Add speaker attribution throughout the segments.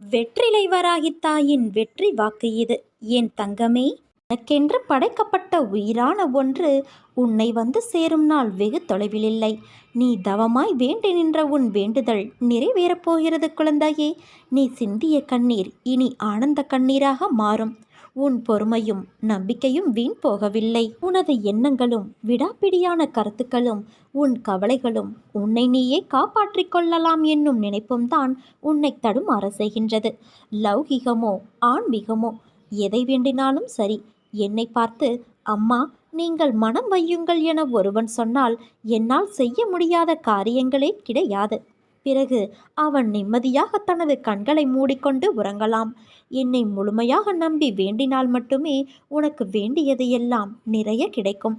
Speaker 1: வெற்றிலைவராகி தாயின் வெற்றி வாக்கு இது. என் தங்கமே எனக்கென்று படைக்கப்பட்ட உயிரான ஒன்று உன்னை வந்து சேரும் நாள் வெகு தொலைவிலில்லை. நீ தவமாய் வேண்டி நின்ற உன் வேண்டுதல் நிறைவேறப் போகிறது குழந்தையே. நீ சிந்திய கண்ணீர் இனி ஆனந்த கண்ணீராக மாறும். உன் பொறுமையும் நம்பிக்கையும் வீண் போகவில்லை. உனது எண்ணங்களும் விடாப்பிடியான கருத்துக்களும் உன் கவலைகளும் உன்னை நீயே காப்பாற்றிக் கொள்ளலாம் என்னும் நினைப்பும் தான் உன்னை தடுமாற செய்கின்றது. லௌகிகமோ ஆன்மீகமோ எதை வேண்டினாலும் சரி என்னை பார்த்து அம்மா நீங்கள் மனம் வையுங்கள் என ஒருவன் சொன்னால் என்னால் செய்ய முடியாத காரியங்களே கிடையாது. பிறகு அவன் நிம்மதியாக தனது கண்களை மூடிக்கொண்டு உறங்கலாம். என்னை முழுமையாக நம்பி வேண்டினால் மட்டுமே உனக்கு வேண்டியதையெல்லாம் நிறைய கிடைக்கும்.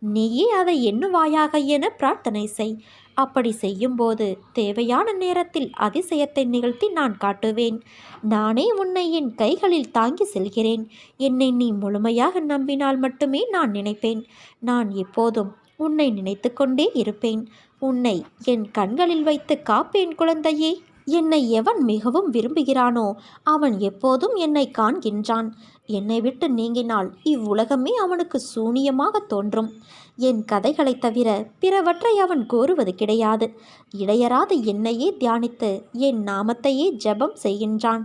Speaker 1: நீயே அதை எண்ணுவாயாக என பிரார்த்தனை செய். அப்படி செய்யும்போது தேவையான நேரத்தில் அதிசயத்தை நிகழ்த்தி நான் காட்டுவேன். நானே உன்னை என் கைகளில் தாங்கி செல்கிறேன். என்னை நீ முழுமையாக நம்பினால் மட்டுமே நான் நினைப்பேன். நான் எப்போதும் உன்னை நினைத்து கொண்டே இருப்பேன். உன்னை என் கண்களில் வைத்து காப்பேன் குழந்தையே. என்னை எவன் மிகவும் விரும்புகிறானோ அவன் எப்போதும் என்னை காண்கின்றான். என்னை விட்டு நீங்கினால் இவ்வுலகமே அவனுக்கு சூனியமாக தோன்றும். என் கதைகளைத் தவிர பிறவற்றை அவன் கோருவது கிடையாது. இடையராது என்னையே தியானித்து என் நாமத்தையே ஜெபம் செய்கின்றான்.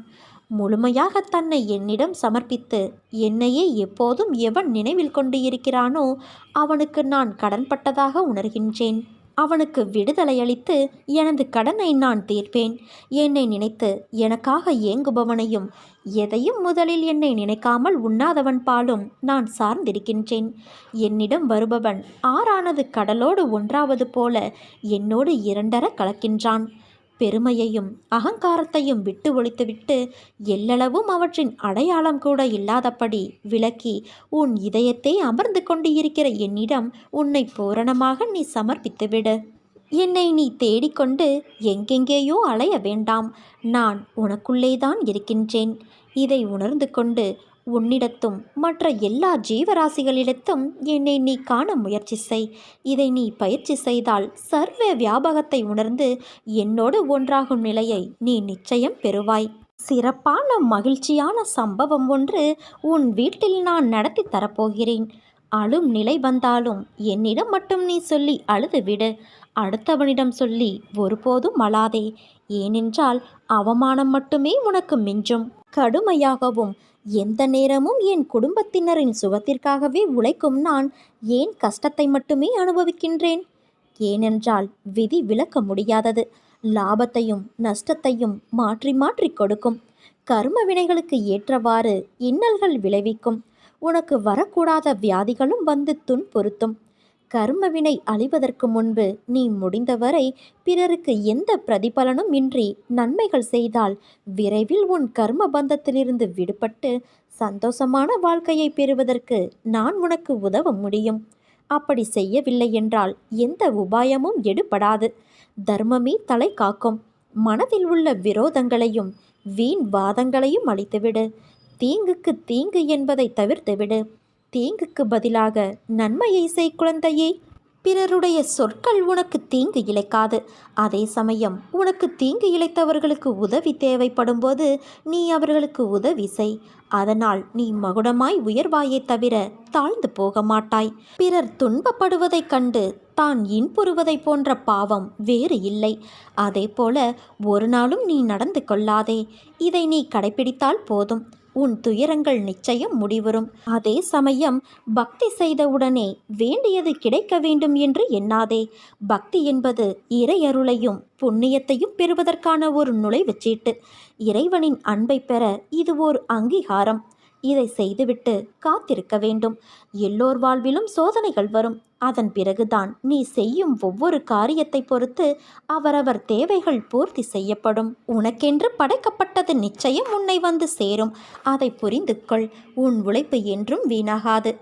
Speaker 1: முழுமையாக தன்னை என்னிடம் சமர்ப்பித்து என்னையே எப்போதும் எவன் நினைவில் கொண்டு இருக்கிறானோ அவனுக்கு நான் கடன்பட்டதாக உணர்கின்றேன். அவனுக்கு விடுதலை அளித்து எனது கடனை நான் தீர்ப்பேன். என்னை நினைத்து எனக்காக ஏங்குபவனையும் எதையும் முதலில் என்னை நினைக்காமல் உண்ணாதவன் பாலும் நான் சார்ந்திருக்கின்றேன். என்னிடம் வருபவன் ஆறானது கடலோடு ஒன்றாவது போல என்னோடு இரண்டர கலக்கின்றான். பெருமையையும் அகங்காரத்தையும் விட்டு ஒழித்துவிட்டு எல்லளவும் அவற்றின் அடையாளம் கூட இல்லாதபடி விளக்கி உன் இதயத்தை அமர்ந்து கொண்டு இருக்கிற என்னிடம் உன்னை பூரணமாக நீ சமர்ப்பித்துவிடு. என்னை நீ தேடிக்கொண்டு எங்கெங்கேயோ அலைய வேண்டாம். நான் உனக்குள்ளேதான் இருக்கின்றேன். இதை உணர்ந்து கொண்டு உன்னிடத்தும் மற்ற எல்லா ஜீவராசிகளிடத்தும் என்னை நீ காண முயற்சி செய். இதை நீ பயிற்சி செய்தால் சர்வ வியாபகத்தை உணர்ந்து என்னோடு ஒன்றாகும் நிலையை நீ நிச்சயம் பெறுவாய். சிறப்பான மகிழ்ச்சியான சம்பவம் ஒன்று உன் வீட்டில் நான் நடத்தி தரப்போகிறேன். அழும் நிலை வந்தாலும் என்னிடம் மட்டும் நீ சொல்லி அழுது விடு. அடுத்தவனிடம் சொல்லி ஒருபோதும் அழாதே. ஏனென்றால் அவமானம் மட்டுமே உனக்கு மிஞ்சும். கடுமையாகவும். எந்த நேரமும் என் குடும்பத்தினரின் சுகத்திற்காகவே உழைக்கும் நான் ஏன் கஷ்டத்தை மட்டுமே அனுபவிக்கின்றேன்? ஏனென்றால் விதி விளக்க முடியாதது. லாபத்தையும் நஷ்டத்தையும் மாற்றி மாற்றி கொடுக்கும். கர்ம வினைகளுக்கு ஏற்றவாறு இன்னல்கள் விளைவிக்கும். உனக்கு வரக்கூடாத வியாதிகளும் வந்து துன்புறுத்தும். கர்மவினை அழிவதற்கு முன்பு நீ முடிந்தவரை பிறருக்கு எந்த பிரதிபலனும் இன்றி நன்மைகள் செய்தால் விரைவில் உன் கர்ம பந்தத்திலிருந்து விடுபட்டு சந்தோஷமான வாழ்க்கையை பெறுவதற்கு நான் உனக்கு உதவ முடியும். அப்படி செய்யவில்லை என்றால் எந்த உபாயமும் எடுபடாது. தர்மமே தலை காக்கும். மனதில் உள்ள விரோதங்களையும் வீண் வாதங்களையும் அழித்துவிடு. தீங்குக்கு தீங்கு என்பதை தவிர்த்துவிடு. தீங்குக்கு பதிலாக நன்மையை செய் குழந்தையே பிறருடைய சொற்கள் உனக்கு தீங்கு இழைக்காது. அதே சமயம் உனக்கு தீங்கு இழைத்தவர்களுக்கு உதவி தேவைப்படும் போது நீ அவர்களுக்கு உதவி செய். அதனால் நீ மகுடமாய் உயர்வாயே தவிர தாழ்ந்து போக மாட்டாய். பிறர் துன்பப்படுவதைக் கண்டு தான் இன்புறுவதைப் போன்ற பாவம் வேறு இல்லை. அதே போல ஒரு நாளும் நீ நடந்து கொள்ளாதே. இதை நீ கடைபிடித்தால் போதும். உன் துயரங்கள் நிச்சயம் முடிவரும். அதே சமயம் பக்தி செய்தவுடனே வேண்டியது கிடைக்க வேண்டும் என்று எண்ணாதே. பக்தி என்பது இறையருளையும் புண்ணியத்தையும் பெறுவதற்கான ஒரு நுழைவுச் சீட்டு இறைவனின் அன்பை பெற இது ஓர் அங்கீகாரம். இதை செய்துவிட்டு காத்திருக்க வேண்டும். எல்லோர் வாழ்விலும் சோதனைகள் வரும். அதன் பிறகுதான் நீ செய்யும் ஒவ்வொரு காரியத்தை பொறுத்து அவரவர் தேவைகள் பூர்த்தி செய்யப்படும். உனக்கென்று படைக்கப்பட்டது நிச்சயம் உன்னை வந்து சேரும். அதை புரிந்து கொள் உன் உழைப்பு என்றும் வீணாகாது.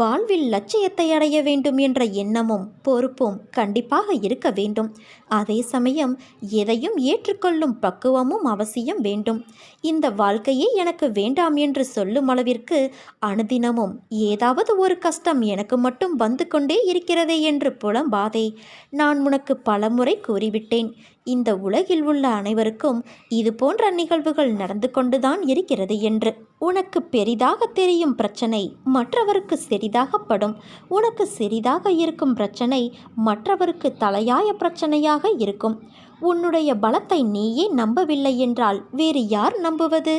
Speaker 1: வாழ்வில் லட்சியத்தை அடைய வேண்டும் என்ற எண்ணமும் பொறுப்பும் கண்டிப்பாக இருக்க வேண்டும். அதே சமயம் எதையும் ஏற்றுக்கொள்ளும் பக்குவமும் அவசியம் வேண்டும். இந்த வாழ்க்கையே எனக்கு வேண்டாம் என்று சொல்லும் அளவிற்கு அனுதினமும் ஏதாவது ஒரு கஷ்டம் எனக்கு மட்டும் வந்து கொண்டே இருக்கிறதே என்று புலம்பாதே. நான் உனக்கு பலமுறை கூறிவிட்டேன். இந்த உலகில் உள்ள அனைவருக்கும் இது போன்ற நிகழ்வுகள் நடந்து கொண்டுதான் இருக்கிறது என்று. உனக்கு பெரிதாக தெரியும் பிரச்சனை மற்றவருக்கு சிறிதாகப்படும். உனக்கு சிறிதாக இருக்கும் பிரச்சனை மற்றவருக்கு தலையாய பிரச்சனையாக இருக்கும். உன்னுடைய பலத்தை நீயே நம்பவில்லை என்றால் வேறு யார் நம்புவது?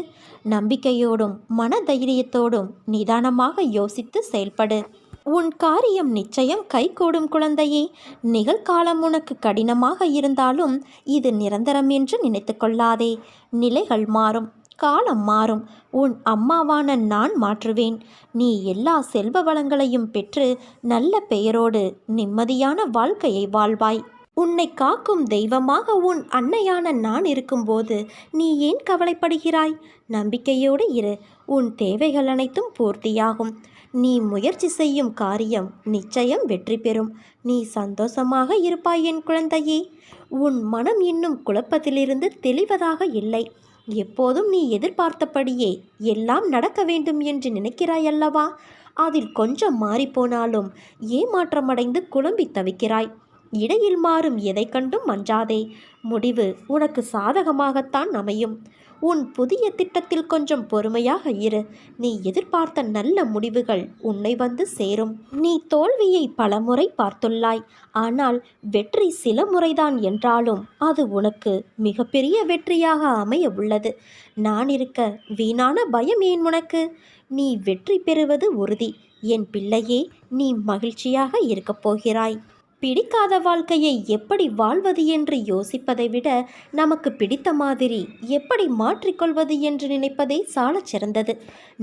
Speaker 1: நம்பிக்கையோடும் மன தைரியத்தோடும் நிதானமாக யோசித்து செயல்படு. உன் காரியம் நிச்சயம் கைகூடும் குழந்தையே. நிகழ்காலம் உனக்கு கடினமாக இருந்தாலும் இது நிரந்தரம் என்று நினைத்து கொள்ளாதே. நிலைகள் மாறும் காலம் மாறும். உன் அம்மாவான நான் மாற்றுவேன். நீ எல்லா செல்வ வளங்களையும் பெற்று நல்ல பெயரோடு நிம்மதியான வாழ்க்கையை வாழ்வாய். உன்னை காக்கும் தெய்வமாக உன் அன்னையான நான் இருக்கும்போது நீ ஏன் கவலைப்படுகிறாய்? நம்பிக்கையோடு இரு. உன் தேவைகள் அனைத்தும் பூர்த்தியாகும். நீ முயற்சி செய்யும் காரியம் நிச்சயம் வெற்றி பெறும். நீ சந்தோஷமாக இருப்பாய் என் குழந்தையே. உன் மனம் இன்னும் குழப்பத்திலிருந்து தெளிவதாக இல்லை. எப்போதும் நீ எதிர்பார்த்தபடியே எல்லாம் நடக்க வேண்டும் என்று நினைக்கிறாய் அல்லவா? அதில் கொஞ்சம் மாறிப்போனாலும் ஏமாற்றமடைந்து குழம்பி தவிக்கிறாய். இடையில் மாறும் எதை கண்டும் மஞ்சாதே முடிவு உனக்கு சாதகமாகத்தான் அமையும். உன் புதிய திட்டத்தில் கொஞ்சம் பொறுமையாக இரு. நீ எதிர்பார்த்த நல்ல முடிவுகள் உன்னை வந்து சேரும். நீ தோல்வியை பலமுறை பார்த்துள்ளாய். ஆனால் வெற்றி சில முறைதான் என்றாலும் அது உனக்கு மிகப்பெரிய வெற்றியாக அமைய உள்ளது. நான் இருக்க வீணான பயம் ஏன் உனக்கு? நீ வெற்றி பெறுவது உறுதி. என் பிள்ளையே நீ மகிழ்ச்சியாக இருக்கப் போகிறாய். பிடிக்காத வாழ்க்கையை எப்படி வாழ்வது என்று யோசிப்பதை விட நமக்கு பிடித்த மாதிரி எப்படி மாற்றிக்கொள்வது என்று நினைப்பதே சாலச் சிறந்தது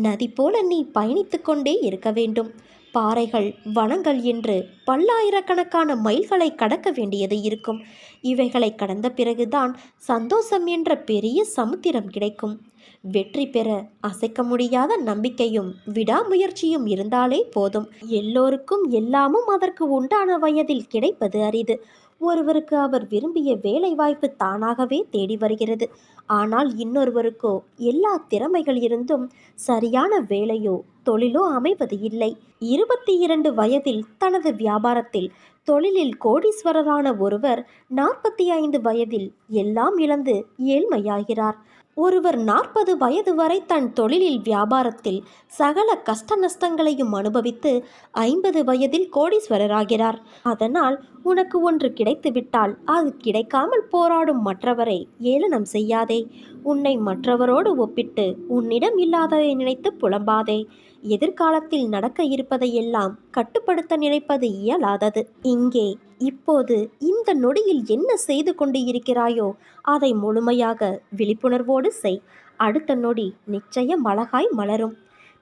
Speaker 1: நதி போல நீ பயணித்து கொண்டே இருக்க வேண்டும். பாறைகள் வனங்கள் என்று பல்லாயிரக்கணக்கான மைல்களை கடக்க வேண்டியது இருக்கும். இவைகளை கடந்த பிறகுதான் சந்தோஷம் என்ற பெரிய சமுத்திரம் கிடைக்கும். வெற்றி பெற அசைக்க முடியாத நம்பிக்கையும் விடாமுயற்சியும் இருந்தாலே போதும். எல்லோருக்கும் எல்லாமும் அதற்கு உண்டான வயதில் கிடைப்பது அரிது. ஒருவருக்கு அவர் விரும்பிய வேலை வாய்ப்பு தானாகவே தேடி வருகிறது. ஆனால் இன்னொருவருக்கோ எல்லா திறமைகள் இருந்தும் சரியான வேலையோ தொழிலோ அமைவது இல்லை. இருபத்தி இரண்டு வயதில் தனது வியாபாரத்தில் தொழிலில் கோடீஸ்வரரான ஒருவர் நாற்பத்தி ஐந்து வயதில் எல்லாம் இழந்து ஏழ்மையாகிறார். ஒருவர் நாற்பது வயது வரை தன் தொழிலில் வியாபாரத்தில் சகல கஷ்ட நஷ்டங்களையும் அனுபவித்து ஐம்பது வயதில் கோடீஸ்வரராகிறார். அதனால் உனக்கு ஒன்று கிடைத்துவிட்டால் அது கிடைக்காமல் போராடும் மற்றவரை ஏளனம் செய்யாதே. உன்னை மற்றவரோடு ஒப்பிட்டு உன்னிடம் இல்லாததை நினைத்து புலம்பாதே. எதிர்காலத்தில் நடக்க இருப்பதையெல்லாம் கட்டுப்படுத்த நினைப்பது இயலாதது. இங்கே இப்போது இந்த நொடியில் என்ன செய்து கொண்டு இருக்கிறாயோ அதை முழுமையாக விழிப்புணர்வோடு செய். அடுத்த நொடி நிச்சயம் அழகாய் மலரும்.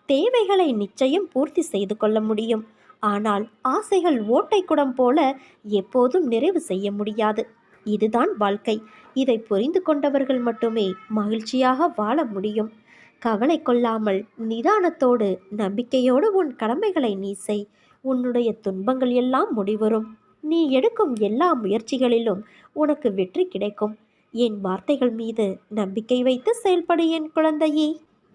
Speaker 1: தேவைகளை நிச்சயம் பூர்த்தி செய்து கொள்ள முடியும். ஆனால் ஆசைகள் ஓட்டை குடம் போல எப்போதும் நிறைவு செய்ய முடியாது. இதுதான் வாழ்க்கை. இதை புரிந்து கொண்டவர்கள் மட்டுமே மகிழ்ச்சியாக வாழ முடியும். கவலை கொள்ளாமல் நிதானத்தோடு நம்பிக்கையோடு உன் கடமைகளை நீ செய். உன்னுடைய துன்பங்கள் எல்லாம் முடிவரும். நீ எடுக்கும் எல்லா முயற்சிகளிலும் உனக்கு வெற்றி கிடைக்கும். என் வார்த்தைகள் மீது நம்பிக்கை வைத்து செயல்படு என் குழந்தையே.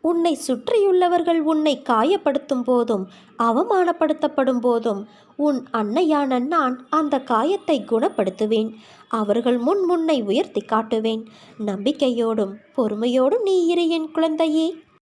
Speaker 1: உன்னை சுற்றியுள்ளவர்கள் உன்னை காயப்படுத்தும் போதும் அவமானப்படுத்தப்படும் போதும் உன் அன்னையான நான் அந்த காயத்தை குணப்படுத்துவேன். அவர்கள் முன் முன்னை உயர்த்தி காட்டுவேன். நம்பிக்கையோடும் பொறுமையோடும் நீ இரு என் குழந்தையே.